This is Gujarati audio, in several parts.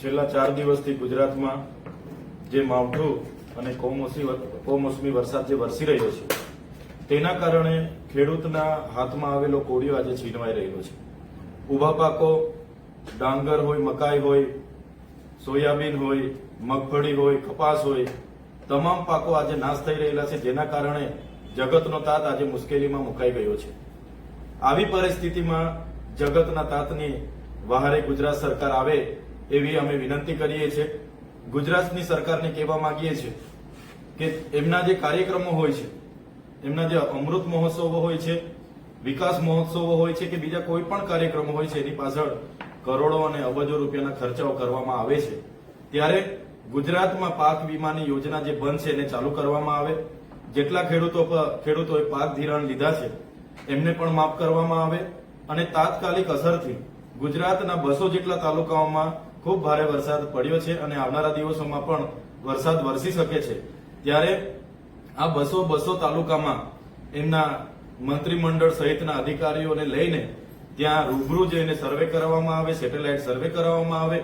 છેલ્લા ચાર દિવસથી ગુજરાતમાં જે માવઠું અને કમોસમી કમોસમી વરસાદ જે વરસી રહ્યો છે, તેના કારણે ખેડૂતના હાથમાં આવેલો કોળિયો આજે છીનવાઈ રહ્યો છે. ઊભા પાકો, ડાંગર હોય, મકાઈ હોય, સોયાબીન હોય, મગફળી હોય, કપાસ હોય, તમામ પાકો આજે નાશ થઈ રહેલા છે, જેના કારણે જગતનો તાત આજે મુશ્કેલીમાં મુકાઈ ગયો છે. આવી પરિસ્થિતિમાં જગતના તાતની વહારે ગુજરાત સરકાર આવે એવી અમે વિનંતી કરીએ છીએ. ગુજરાતની સરકારને કહેવા માંગીએ છીએ કે એમના જે કાર્યક્રમો હોય છે, એમના જે અમૃત મહોત્સવો હોય છે, વિકાસ મહોત્સવો હોય છે કે બીજા કોઈ પણ કાર્યક્રમો હોય છે, એની પાછળ કરોડો અને અબજો રૂપિયાના ખર્ચાઓ કરવામાં આવે છે. ત્યારે ગુજરાતમાં પાક વીમાની યોજના જે બંધ છે એને ચાલુ કરવામાં આવે. જેટલા ખેડૂતો ખેડૂતોએ પાક ધિરાણ લીધા છે, એમને પણ માફ કરવામાં આવે. અને તાત્કાલિક અસરથી ગુજરાતના બસો જેટલા તાલુકાઓમાં ખૂબ ભારે વરસાદ પડ્યો છે અને આવનારા દિવસોમાં પણ વરસાદ વરસી શકે છે. ત્યારે આ બસો બસો તાલુકામાં એમના મંત્રીમંડળ સહિતના અધિકારીઓને લઈને ત્યાં રૂબરૂ જઈને સર્વે કરવામાં આવે, સેટેલાઇટ સર્વે કરવામાં આવે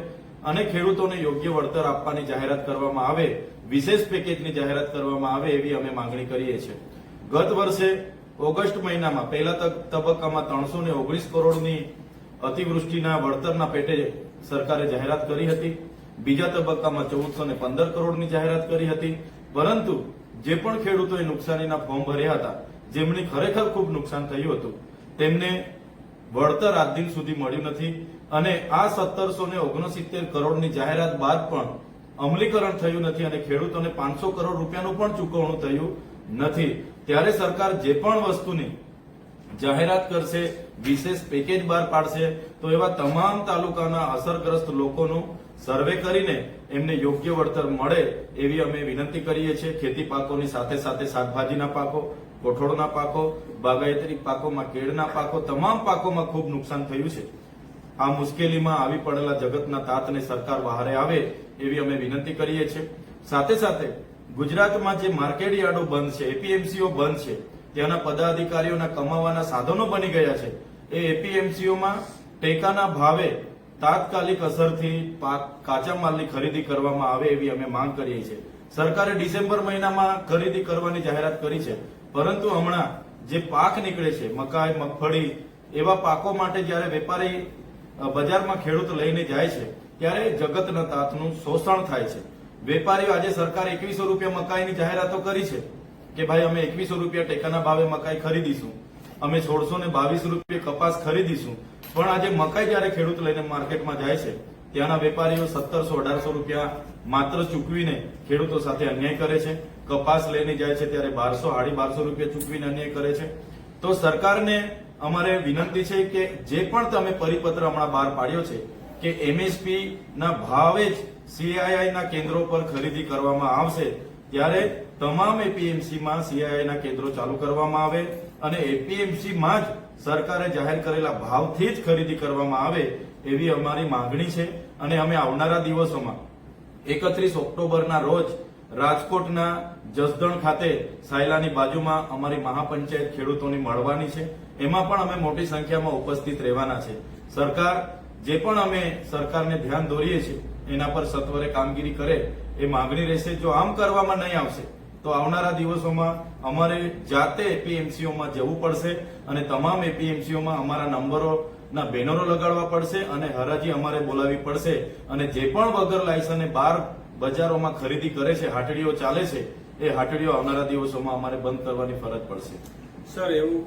અને ખેડૂતોને યોગ્ય વળતર આપવાની જાહેરાત કરવામાં આવે, વિશેષ પેકેજની જાહેરાત કરવામાં આવે એવી અમે માંગણી કરીએ છીએ. ગત વર્ષે ઓગસ્ટ મહિનામાં પહેલા તબક્કામાં ત્રણસો ઓગણીસ કરોડની અતિવૃષ્ટિના વળતરના પેટે સરકારે જાહેરાત કરી હતી. બીજા તબક્કામાં ચૌદસો ને પંદર કરોડની જાહેરાત કરી હતી. પરંતુ જે પણ ખેડૂતોએ નુકસાનીના ફોર્મ ભર્યા હતા, જેમને ખરેખર ખૂબ નુકસાન થયું હતું, તેમને વળતર આજ દિન સુધી મળ્યું નથી. અને આ સત્તરસો ને ઓગણસિત્તેર કરોડની જાહેરાત બાદ પણ અમલીકરણ થયું નથી અને ખેડૂતોને પાંચસો કરોડ રૂપિયાનું પણ ચૂકવણું થયું નથી. ત્યારે સરકાર જે પણ વસ્તુની જાહેરાત કરશે, વિશેષ પેકેજ બહાર પાડશે, તો એવા તમામ તાલુકાના અસરગ્રસ્ત લોકોનું સર્વે કરીને એમને યોગ્ય વળતર મળે એવી અમે વિનંતી કરીએ છીએ. ખેતી પાકોની સાથે સાથે શાકભાજીના પાકો, કઠોળના પાકો બાગાયતરી પાકોમાં કેળના પાકો, તમામ પાકોમાં ખૂબ નુકસાન થયું છે. આ મુશ્કેલીમાં આવી પડેલા જગતના તાતને સરકાર બહારે આવે એવી અમે વિનંતી કરીએ છીએ. સાથે સાથે ગુજરાતમાં જે માર્કેટ યાર્ડો બંધ છે એપીએમસીઓ બંધ છે ત્યાંના પદાધિકારીઓના કમાવાના સાધનો બની ગયા છે, એ એપીએમસીઓમાં ટેકાના ભાવે તાત્કાલિક અસરથી પાક કાચા માલની ખરીદી કરવામાં આવે એવી અમે માંગ કરીએ છીએ. સરકારે ડિસેમ્બર મહિનામાં ખરીદી કરવાની જાહેરાત કરી છે, પરંતુ હમણાં જે પાક નીકળે છે, મકાઈ, મગફળી એવા પાકો માટે જ્યારે વેપારી બજારમાં ખેડૂત લઈને જાય છે, ત્યારે જગતના તાતનું શોષણ થાય છે. વેપારીઓ આજે સરકાર એકવીસો રૂપિયા મકાઈની જાહેરાતો કરી છે. કે ભાઈ, અમે એકવીસો રૂપિયા ટેકાના ભાવે મકાઈ ખરીદીશું. અમે સોળસો ને બાવીસ રૂપિયા કપાસ ખરીદીશું. પણ આજે મકાઈ જ્યારે ખેડૂત લઈને માર્કેટમાં જાય છે, ત્યાંના વેપારીઓ સત્તરસો, અઢારસો રૂપિયા માત્ર ચૂકવીને ખેડૂતો સાથે અન્યાય કરે છે. કપાસ લઈને જાય છે ત્યારે બારસો સાડી બારસો રૂપિયા ચૂકવીને અન્યાય કરે છે. તો સરકારને અમારે વિનંતી છે કે જે પણ તમે પરિપત્ર હમણાં બહાર પાડ્યો છે, કે એમએસપી ના ભાવે જ સીઆઈઆઈ ના કેન્દ્રો પર ખરીદી કરવામાં આવશે ત્યારે તમામ એપીએમસીમાં સીઆઈઆઈના કેન્દ્રો ચાલુ કરવામાં આવે અને એપીએમસીમાં જ સરકારે જાહેર કરેલા ભાવથી જ ખરીદી કરવામાં આવે એવી અમારી માંગણી છે અને અમે આવનારા દિવસોમાં એકત્રીસ ઓક્ટોબરના રોજ રાજકોટના જસદણ ખાતે સાયલાની બાજુમાં અમારી મહાપંચાયત ખેડૂતોની મળવાની છે. એમાં પણ અમે મોટી સંખ્યામાં ઉપસ્થિત રહેવાના છે. સરકાર, જે પણ અમે સરકારને ધ્યાન દોરીએ છીએ એના પર સત્વરે કામગીરી કરે એ માંગણી રહેશે. જો આમ કરવામાં નહીં આવશે, તો આવનારા દિવસોમાં અમારે જાતે એપીએમસીઓમાં જવું પડશે અને તમામ એપીએમસીઓમાં અમારા નંબરોના બેનરો લગાડવા પડશે અને હરાજી અમારે બોલાવવી પડશે. અને જે પણ વગર લાયસને બાર બજારોમાં ખરીદી કરે છે, હાટડીઓ ચાલે છે, એ હાટડીઓ આવનારા દિવસોમાં અમારે બંધ કરવાની ફરજ પડશે. સર, એવું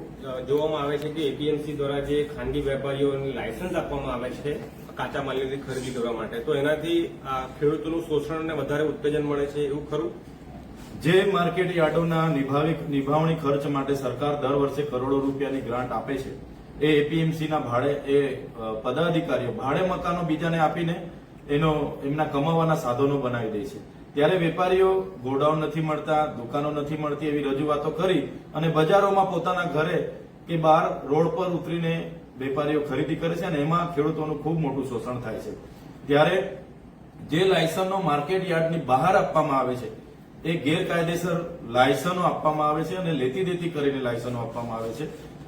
જોવામાં આવે છે કે એપીએમસી દ્વારા જે ખાનગી વેપારીઓને લાયસન્સ આપવામાં આવે છે કાચા માલની ખરીદી કરવા માટે. તો એનાથી આ ખેડૂતોનું શોષણ અને વધારે ઉત્તેજન મળે છે એવું ખરું? જે માર્કેટ યાર્ડોના નિભાવણી ખર્ચ માટે સરકાર દર વર્ષે કરોડો રૂપિયાની ગ્રાન્ટ આપે છે. એ એપીએમસીના ભાડે, એ પદાધિકારીઓ ભાડે મકાનો બીજાને આપીને એનો, એમના કમાવાના સાધનો બનાવી દે છે. ત્યારે વેપારીઓ ગોડાઉન નથી મળતા, દુકાનો નથી મળતી એવી રજૂઆતો કરી અને બજારોમાં પોતાના ઘરે કે બહાર રોડ પર ઉતરીને વેપારીઓ ખરીદી કરે છે અને એમાં ખેડૂતોનું ખૂબ મોટું શોષણ થાય છે. ત્યારે જે લાયસન્સનો માર્કેટ યાર્ડની બહાર આપવામાં આવે છે, એ ગેરકાયદેસર લાયસનો આપવામાં આવે છે અને લેતી દેતી કરીને લાયસનો આપવામાં આવે છે.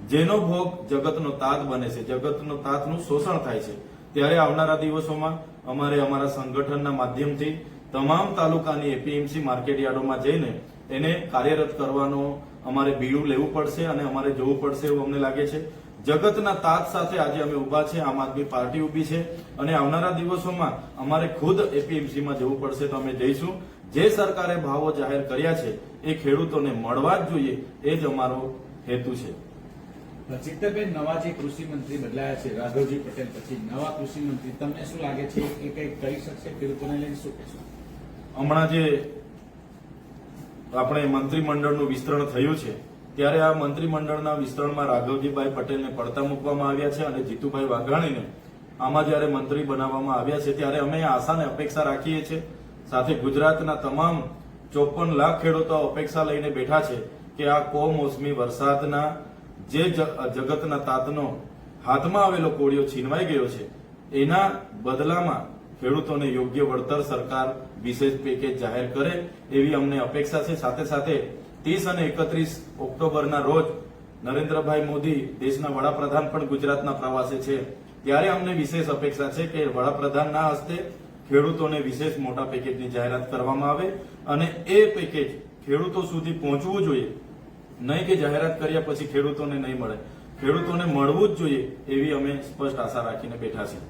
જેનો ભોગ જગતનો તાત બને છે. જગતનો તાતનું શોષણ થાય છે. ત્યારે આવનારા દિવસોમાં અમારે અમારા સંગઠનના માધ્યમથી તમામ તાલુકાની એપીએમસી માર્કેટ યાર્ડોમાં જઈને એને કાર્યરત કરવાનો અમારે બીડું લેવું પડશે અને અમારે જોવું પડશે એવું અમને લાગે છે. જગતના તાત સાથે આજે અમે ઊભા છે આમ આદમી પાર્ટી ઊભી છે અને આવનારા દિવસોમાં અમારે ખુદ એપીએમસીમાં જવું પડશે તો અમે જઈશું. જે સરકારે ભાવો જાહેર કર્યા છે એ ખેડૂતોને મળવા જ જોઈએ એ જ અમારો હેતુ છે. ચિત્તરબેન નવા જે કૃષિ મંત્રી બદલાયા છે રાઘવજી પટેલ પછી નવા કૃષિ મંત્રી તમને શું લાગે છે? એ કઈ કરી શકશે ખેડૂતોને લઈને શું કહેશો? હમણાં જે આપણે મંત્રીમંડળનું વિસ્તરણ થયું છે, ત્યારે આ મંત્રીમંડળના વિસ્તરણમાં રાઘવજીભાઈ પટેલને પડતા મૂકવામાં આવ્યા છે અને જીતુભાઈ વાઘાણીને આમાં જ્યારે મંત્રી બનાવવામાં આવ્યા છે, ત્યારે અમે આશાને અપેક્ષા રાખીએ છીએ. સાથે ગુજરાતના તમામ ચોપન લાખ ખેડૂતો અપેક્ષા લઈને બેઠા છે કે આ કોમોસમી વરસાદના જ- જગતના તાતનો હાથમાં આવેલો કોળિયો છીનવાઈ ગયો છે, એના બદલામાં ખેડૂતોને યોગ્ય વળતર સરકાર વિશેષ પેકેજ જાહેર કરે એવી અમને અપેક્ષા છે. સાથે સાથે ત્રીસ અને એકત્રીસ ઓક્ટોબરના રોજ નરેન્દ્રભાઈ મોદી દેશના વડાપ્રધાન પણ ગુજરાતના પ્રવાસે છે. ત્યારે અમને વિશેષ અપેક્ષા છે કે વડાપ્રધાનના હસ્તે ખેડૂતોને વિશેષ મોટા પેકેજની જાહેરાત કરવામાં આવે અને એ પેકેજ ખેડૂતો સુધી પહોંચવું જોઈએ. નહીં કે જાહેરાત કર્યા પછી ખેડૂતોને નહીં મળે. ખેડૂતોને મળવું જ જોઈએ એવી અમે સ્પષ્ટ આશા રાખીને બેઠા છીએ.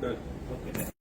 Done okay